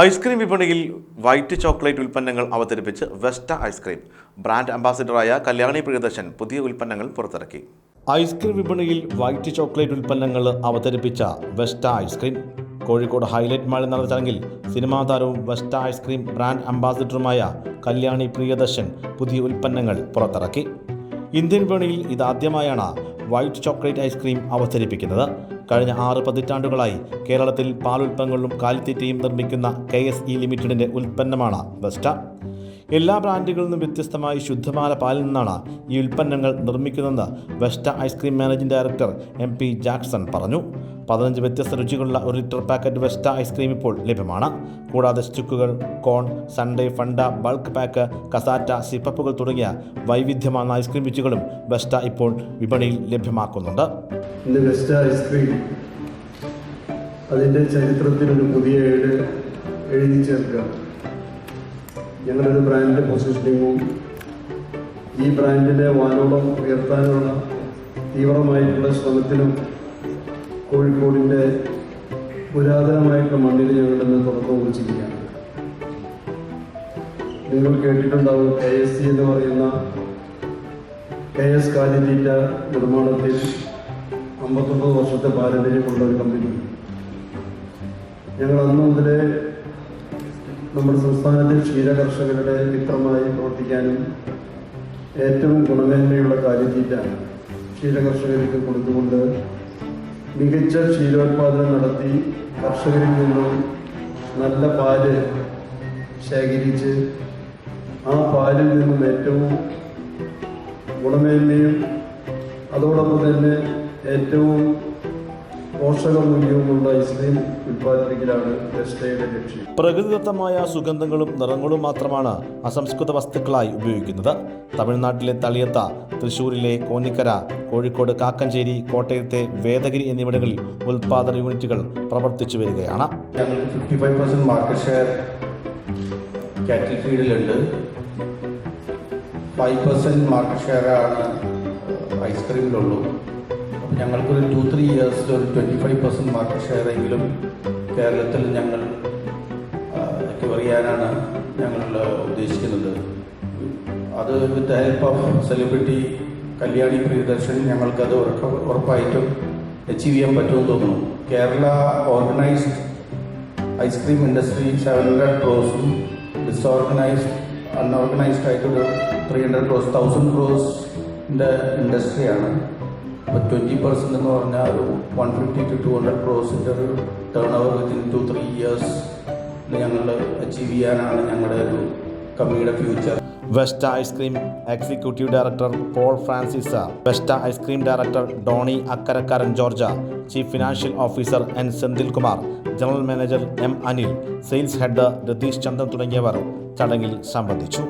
Ice cream വിപണിയിൽ white chocolate ഉൽപ്പന്നങ്ങൾ അവതരിപ്പിച്ച് വെസ്റ്റ ഐസ്ക്രീം. ബ്രാൻഡ് അംബാസിഡറായ കല്യാണി പ്രിയദർശൻ പുതിയ ഉൽപ്പന്നങ്ങൾ പുറത്തിറക്കി. ഐസ്ക്രീം വിപണിയിൽ വൈറ്റ് ചോക്ലേറ്റ് ഉൽപ്പന്നങ്ങൾ അവതരിപ്പിച്ച വെസ്റ്റ ഐസ്ക്രീം. കോഴിക്കോട് ഹൈലൈറ്റ് മാളിൽ നടന്ന ചടങ്ങിൽ സിനിമാ താരവും വെസ്റ്റ ഐസ്ക്രീം ബ്രാൻഡ് അംബാസിഡറുമായ കല്യാണി പ്രിയദർശൻ പുതിയ ഉൽപ്പന്നങ്ങൾ പുറത്തിറക്കി. ഇന്ത്യൻ വിപണിയിൽ ഇതാദ്യമായാണ് വൈറ്റ് ചോക്ലേറ്റ് ഐസ്ക്രീം അവതരിപ്പിക്കുന്നത്. കഴിഞ്ഞ ആറ് പതിറ്റാണ്ടുകളായി കേരളത്തിൽ പാലുൽപ്പന്നങ്ങളും കാലിത്തീറ്റയും നിർമ്മിക്കുന്ന കെ എസ് ഇ ലിമിറ്റഡിന്റെ ഉൽപ്പന്നമാണ് വെസ്റ്റ എല്ലാ ബ്രാൻഡുകളിൽ നിന്നും വ്യത്യസ്തമായി ശുദ്ധമായ പാലിൽ നിന്നാണ് ഈ ഉൽപ്പന്നങ്ങൾ നിർമ്മിക്കുന്നതെന്ന് Vesta ice cream managing director M P Jackson പറഞ്ഞു. പതിനഞ്ച് വ്യത്യസ്ത രുചികളുള്ള ഒരു ലിറ്റർ പാക്കറ്റ് വെസ്റ്റ ഐസ്ക്രീം ഇപ്പോൾ ലഭ്യമാണ്. കൂടാതെ സ്റ്റിക്കുകൾ കോൺ സൺഡേ ഫണ്ട ബൾക്ക് പാക്ക് കസാറ്റ സിപ്പപ്പുകൾ തുടങ്ങിയ വൈവിധ്യമാർന്ന ഐസ്ക്രീം രുചികളും വെസ്റ്റ ഇപ്പോൾ വിപണിയിൽ ലഭ്യമാക്കുന്നുണ്ട്. ഇന്ന് വെസ്റ്റ് ഐസ്ക്രീം അതിന്റെ ചരിത്രത്തിനൊരു പുതിയ ഏട് എഴുതി ചേർക്കുക. ഞങ്ങളൊരു ബ്രാൻഡ് പൊസിഷനിങ്ങും ഈ ബ്രാൻഡിനെ വാനോളം ഉയർത്താനുള്ള തീവ്രമായിട്ടുള്ള ശ്രമത്തിലും കോഴിക്കോടിന്റെ പുരാതനമായിട്ടുള്ള മണ്ണിൽ ഞങ്ങളിന്ന് തുറന്നു കുറിച്ചിരിക്കുകയാണ്. നിങ്ങൾ കേട്ടിട്ടുണ്ടാവും കെ എസ് സി എന്ന് പറയുന്ന കെ എസ് കാലിത്തീറ്റ നിർമ്മാണത്തിൽ അമ്പത്തൊമ്പത് വർഷത്തെ പാരമ്പര്യമുള്ള ഒരു കമ്പനി. ഞങ്ങൾ അന്ന് മുതലേ നമ്മുടെ സംസ്ഥാനത്തെ ക്ഷീര കർഷകരുടെ മിത്രമായി പ്രവർത്തിക്കാനും ഏറ്റവും ഗുണമേന്മയുള്ള കാലിത്തീറ്റ ക്ഷീര കർഷകർക്ക് കൊടുത്തുകൊണ്ട് മികച്ച ക്ഷീരോത്പാദനം നടത്തി കർഷകരിൽ നിന്നും നല്ല പാൽ ശേഖരിച്ച് ആ പാലിൽ നിന്നും ഏറ്റവും ഗുണമേന്മയും അതോടൊപ്പം തന്നെ ഏറ്റവും പോഷകമൂല്യവുമുള്ള ഐസ്ക്രീം ഉൽപ്പാദിപ്പിക്കലാണ് വെസ്റ്റയുടെ ലക്ഷ്യം. പ്രകൃതിദത്തമായ സുഗന്ധങ്ങളും നിറങ്ങളും മാത്രമാണ് അസംസ്കൃത വസ്തുക്കളായി ഉപയോഗിക്കുന്നത്. തമിഴ്നാട്ടിലെ തളിയത്ത തൃശൂരിലെ കോന്നിക്കര കോഴിക്കോട് കാക്കഞ്ചേരി കോട്ടയത്തെ വേദഗിരി എന്നിവിടങ്ങളിൽ ഉൽപാദന യൂണിറ്റുകൾ പ്രവർത്തിച്ചു വരികയാണ്. Fifty five percent market share cattle ഫീൽഡിലുണ്ട് five percent market ഷെയറാണ് ഐസ്ക്രീമിലുള്ളൂ അപ്പോൾ ഞങ്ങൾക്കൊരു ടു ത്രീ ഇയേഴ്സിൽ ഒരു twenty five percent market share എങ്കിലും കേരളത്തിൽ ഞങ്ങൾ റിക്കവർ ഞങ്ങൾ ഉദ്ദേശിക്കുന്നത്. അത് with help of celebrity Kalyani Priyadarshan ഞങ്ങൾക്കത് ഉറപ്പായിട്ടും അച്ചീവ് ചെയ്യാൻ പറ്റുമെന്ന് തോന്നുന്നു. Kerala organised ice cream industry seven hundred ക്രോസും disorganised unorganised ആയിട്ടൊരു ത്രീ ഹൺഡ്രഡ് ക്രോസ് തൗസൻഡ് ക്രോസിന്റെ ഇൻഡസ്ട്രിയാണ് അപ്പോൾ ട്വന്റി പെർസെന്റ് എന്ന് പറഞ്ഞാൽ ഒരു one fifty to two hundred ക്രോസിന്റെ ഒരു turn over within two three years ഞങ്ങൾ അച്ചീവ് ചെയ്യാനാണ് ഞങ്ങളുടെ ഒരു കമ്പനിയുടെ future Vesta ice cream executive director Paul Francis Vesta ice cream director Doni Akkarakkaran George chief financial officer N Senthil Kumar general manager M Anil sales head Ratheesh Chandran തുടങ്ങിയവർ ചടങ്ങിൽ സംബന്ധിച്ചു.